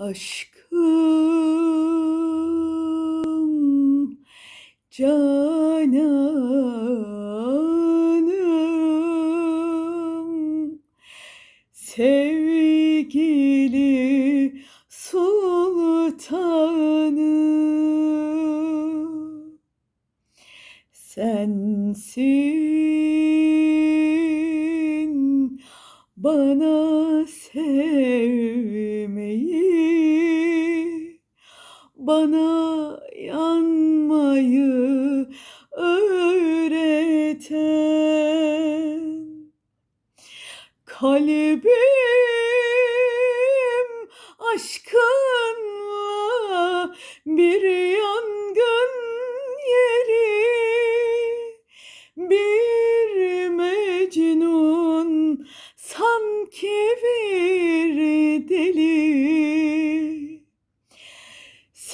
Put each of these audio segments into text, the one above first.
Aşkım cananım. Sevgili sultanım sensin bana sevmeyi bana yanmayı öğreten kalbim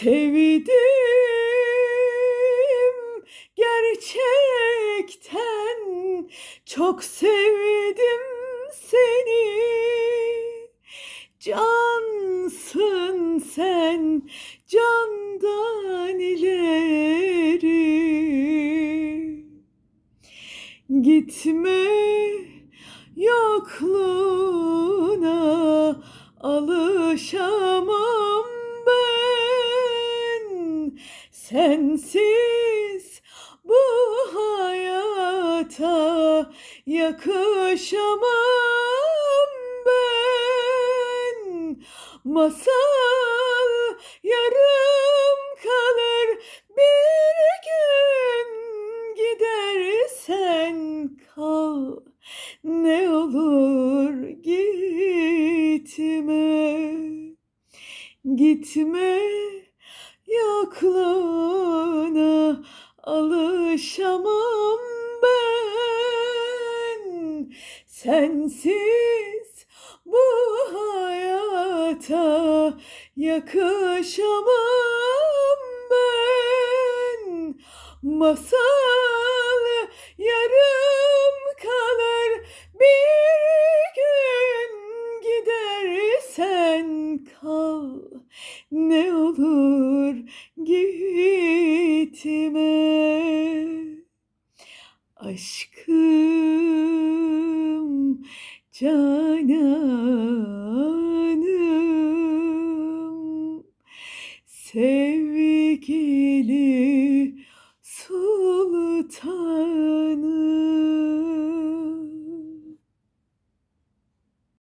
Sevdim. Gerçekten çok sevdim seni. Cansın sen candan ileri. Gitme yokluğuna alışamam Sensiz bu hayata yakışamam ben. Masal yarım kalır bir gün gidersen kal. Ne olur gitme gitme yokluğuna alışamam ben. Sensiz bu hayata yakışamam ben. Masal kal ne olur gitme. Aşkım cananım sevgilim